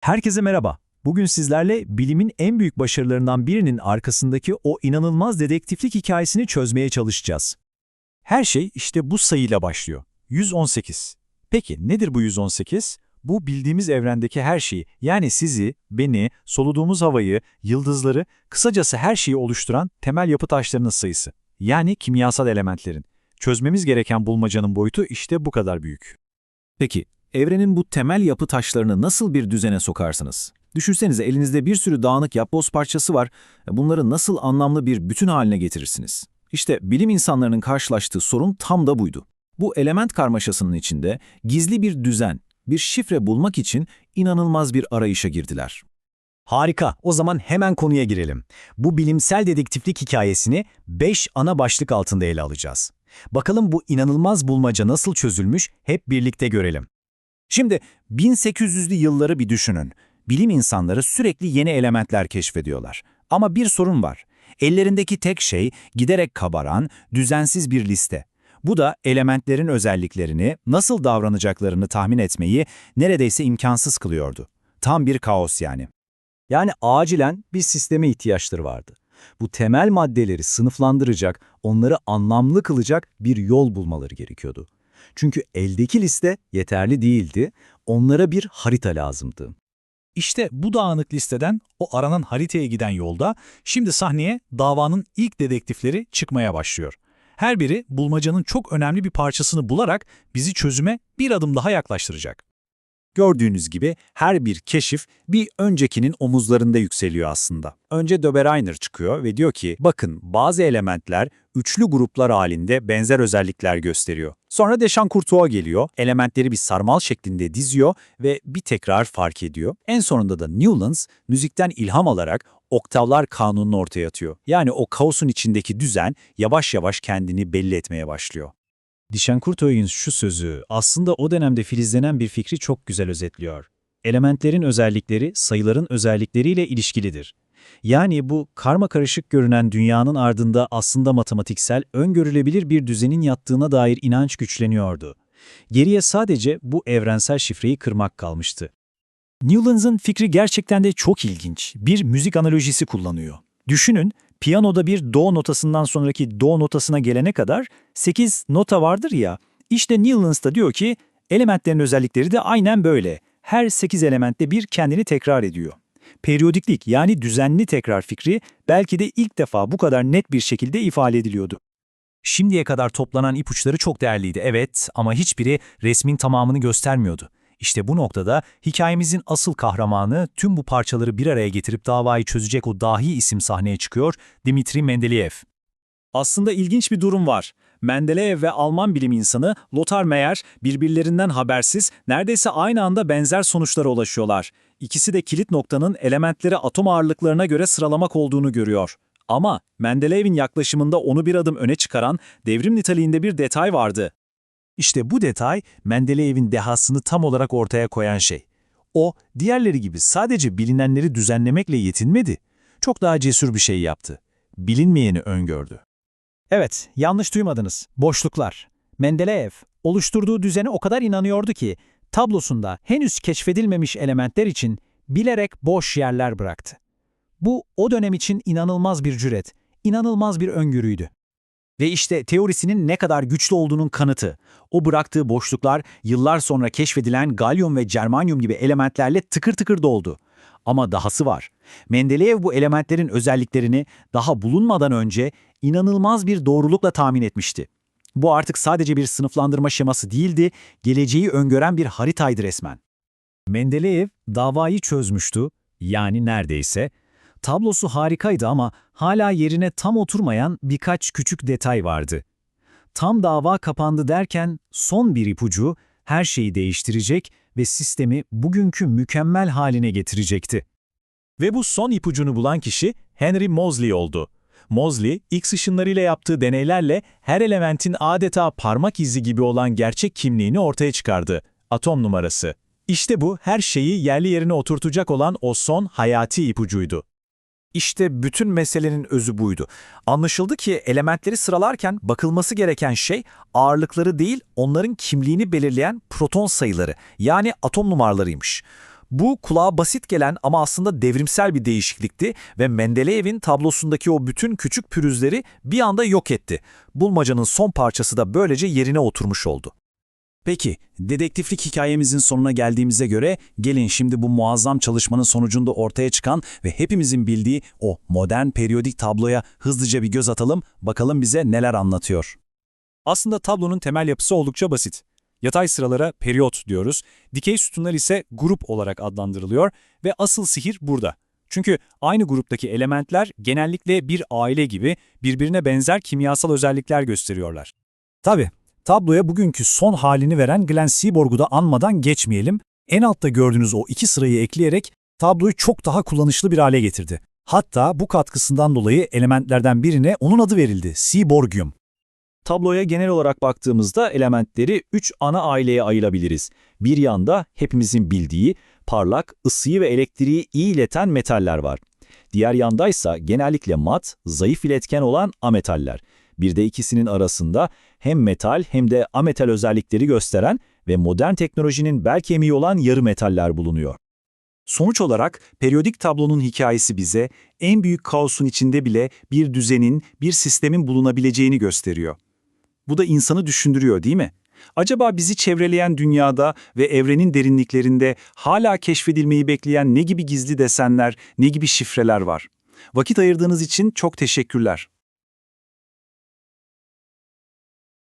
Herkese merhaba. Bugün sizlerle bilimin en büyük başarılarından birinin arkasındaki o inanılmaz dedektiflik hikayesini çözmeye çalışacağız. Her şey işte bu sayıyla başlıyor. 118. Peki nedir bu 118? Bu bildiğimiz evrendeki her şeyi, yani sizi, beni, soluduğumuz havayı, yıldızları, kısacası her şeyi oluşturan temel yapı taşlarının sayısı. Yani kimyasal elementlerin. Çözmemiz gereken bulmacanın boyutu işte bu kadar büyük. Peki, evrenin bu temel yapı taşlarını nasıl bir düzene sokarsınız? Düşünsenize elinizde bir sürü dağınık yapboz parçası var. Bunları nasıl anlamlı bir bütün haline getirirsiniz? İşte bilim insanlarının karşılaştığı sorun tam da buydu. Bu element karmaşasının içinde gizli bir düzen, bir şifre bulmak için inanılmaz bir arayışa girdiler. Harika, o zaman hemen konuya girelim. Bu bilimsel dedektiflik hikayesini 5 ana başlık altında ele alacağız. Bakalım bu inanılmaz bulmaca nasıl çözülmüş hep birlikte görelim. Şimdi 1800'lü yılları bir düşünün. Bilim insanları sürekli yeni elementler keşfediyorlar. Ama bir sorun var. Ellerindeki tek şey giderek kabaran, düzensiz bir liste. Bu da elementlerin özelliklerini, nasıl davranacaklarını tahmin etmeyi neredeyse imkansız kılıyordu. Tam bir kaos yani. Yani acilen bir sisteme ihtiyaçları vardı. Bu temel maddeleri sınıflandıracak, onları anlamlı kılacak bir yol bulmaları gerekiyordu. Çünkü eldeki liste yeterli değildi, onlara bir harita lazımdı. İşte bu dağınık listeden o aranan haritaya giden yolda şimdi sahneye davanın ilk dedektifleri çıkmaya başlıyor. Her biri bulmacanın çok önemli bir parçasını bularak bizi çözüme bir adım daha yaklaştıracak. Gördüğünüz gibi her bir keşif bir öncekinin omuzlarında yükseliyor aslında. Önce Dobereiner çıkıyor ve diyor ki bakın bazı elementler üçlü gruplar halinde benzer özellikler gösteriyor. Sonra Deschamps-Courtois geliyor, elementleri bir sarmal şeklinde diziyor ve bir tekrar fark ediyor. En sonunda da Newlands müzikten ilham alarak oktavlar kanununu ortaya atıyor. Yani o kaosun içindeki düzen yavaş yavaş kendini belli etmeye başlıyor. Dişenkurtoy'un şu sözü aslında o dönemde filizlenen bir fikri çok güzel özetliyor. Elementlerin özellikleri sayıların özellikleriyle ilişkilidir. Yani bu karma karışık görünen dünyanın ardında aslında matematiksel, öngörülebilir bir düzenin yattığına dair inanç güçleniyordu. Geriye sadece bu evrensel şifreyi kırmak kalmıştı. Newlands'ın fikri gerçekten de çok ilginç. Bir müzik analojisi kullanıyor. Düşünün, piyanoda bir do notasından sonraki do notasına gelene kadar 8 nota vardır ya. İşte Newlands da diyor ki elementlerin özellikleri de aynen böyle. Her 8 elementte bir kendini tekrar ediyor. Periyodiklik yani düzenli tekrar fikri belki de ilk defa bu kadar net bir şekilde ifade ediliyordu. Şimdiye kadar toplanan ipuçları çok değerliydi evet ama hiçbiri resmin tamamını göstermiyordu. İşte bu noktada hikayemizin asıl kahramanı tüm bu parçaları bir araya getirip davayı çözecek o dahi isim sahneye çıkıyor, Dimitri Mendeleev. Aslında ilginç bir durum var. Mendeleev ve Alman bilim insanı Lothar Meyer birbirlerinden habersiz neredeyse aynı anda benzer sonuçlara ulaşıyorlar. İkisi de kilit noktanın elementleri atom ağırlıklarına göre sıralamak olduğunu görüyor. Ama Mendeleev'in yaklaşımında onu bir adım öne çıkaran devrim niteliğinde bir detay vardı. İşte bu detay Mendeleev'in dehasını tam olarak ortaya koyan şey. O, diğerleri gibi sadece bilinenleri düzenlemekle yetinmedi. Çok daha cesur bir şey yaptı. Bilinmeyeni öngördü. Evet, yanlış duymadınız. Boşluklar. Mendeleev, oluşturduğu düzene o kadar inanıyordu ki, tablosunda henüz keşfedilmemiş elementler için bilerek boş yerler bıraktı. Bu, o dönem için inanılmaz bir cüret, inanılmaz bir öngörüydü. Ve işte teorisinin ne kadar güçlü olduğunun kanıtı. O bıraktığı boşluklar yıllar sonra keşfedilen galyum ve germanyum gibi elementlerle tıkır tıkır doldu. Ama dahası var. Mendeleev bu elementlerin özelliklerini daha bulunmadan önce inanılmaz bir doğrulukla tahmin etmişti. Bu artık sadece bir sınıflandırma şeması değildi, geleceği öngören bir haritaydı resmen. Mendeleev davayı çözmüştü, yani neredeyse. Tablosu harikaydı ama hala yerine tam oturmayan birkaç küçük detay vardı. Tam dava kapandı derken son bir ipucu her şeyi değiştirecek ve sistemi bugünkü mükemmel haline getirecekti. Ve bu son ipucunu bulan kişi Henry Moseley oldu. Moseley, X ışınlarıyla yaptığı deneylerle her elementin adeta parmak izi gibi olan gerçek kimliğini ortaya çıkardı. Atom numarası. İşte bu her şeyi yerli yerine oturtacak olan o son hayati ipucuydu. İşte bütün meselenin özü buydu. Anlaşıldı ki elementleri sıralarken bakılması gereken şey ağırlıkları değil, onların kimliğini belirleyen proton sayıları yani atom numaralarıymış. Bu kulağa basit gelen ama aslında devrimsel bir değişiklikti ve Mendeleyev'in tablosundaki o bütün küçük pürüzleri bir anda yok etti. Bulmacanın son parçası da böylece yerine oturmuş oldu. Peki, dedektiflik hikayemizin sonuna geldiğimize göre gelin şimdi bu muazzam çalışmanın sonucunda ortaya çıkan ve hepimizin bildiği o modern periyodik tabloya hızlıca bir göz atalım, bakalım bize neler anlatıyor. Aslında tablonun temel yapısı oldukça basit. Yatay sıralara periyot diyoruz, dikey sütunlar ise grup olarak adlandırılıyor ve asıl sihir burada. Çünkü aynı gruptaki elementler genellikle bir aile gibi birbirine benzer kimyasal özellikler gösteriyorlar. Tabii, tabloya bugünkü son halini veren Glenn Seaborg'u da anmadan geçmeyelim. En altta gördüğünüz o iki sırayı ekleyerek tabloyu çok daha kullanışlı bir hale getirdi. Hatta bu katkısından dolayı elementlerden birine onun adı verildi, Seaborgium. Tabloya genel olarak baktığımızda elementleri 3 ana aileye ayırabiliriz. Bir yanda hepimizin bildiği parlak, ısıyı ve elektriği iyi ileten metaller var. Diğer yandaysa genellikle mat, zayıf iletken olan ametaller. Bir de ikisinin arasında hem metal hem de ametal özellikleri gösteren ve modern teknolojinin bel kemiği olan yarı metaller bulunuyor. Sonuç olarak periyodik tablonun hikayesi bize en büyük kaosun içinde bile bir düzenin, bir sistemin bulunabileceğini gösteriyor. Bu da insanı düşündürüyor değil mi? Acaba bizi çevreleyen dünyada ve evrenin derinliklerinde hala keşfedilmeyi bekleyen ne gibi gizli desenler, ne gibi şifreler var? Vakit ayırdığınız için çok teşekkürler.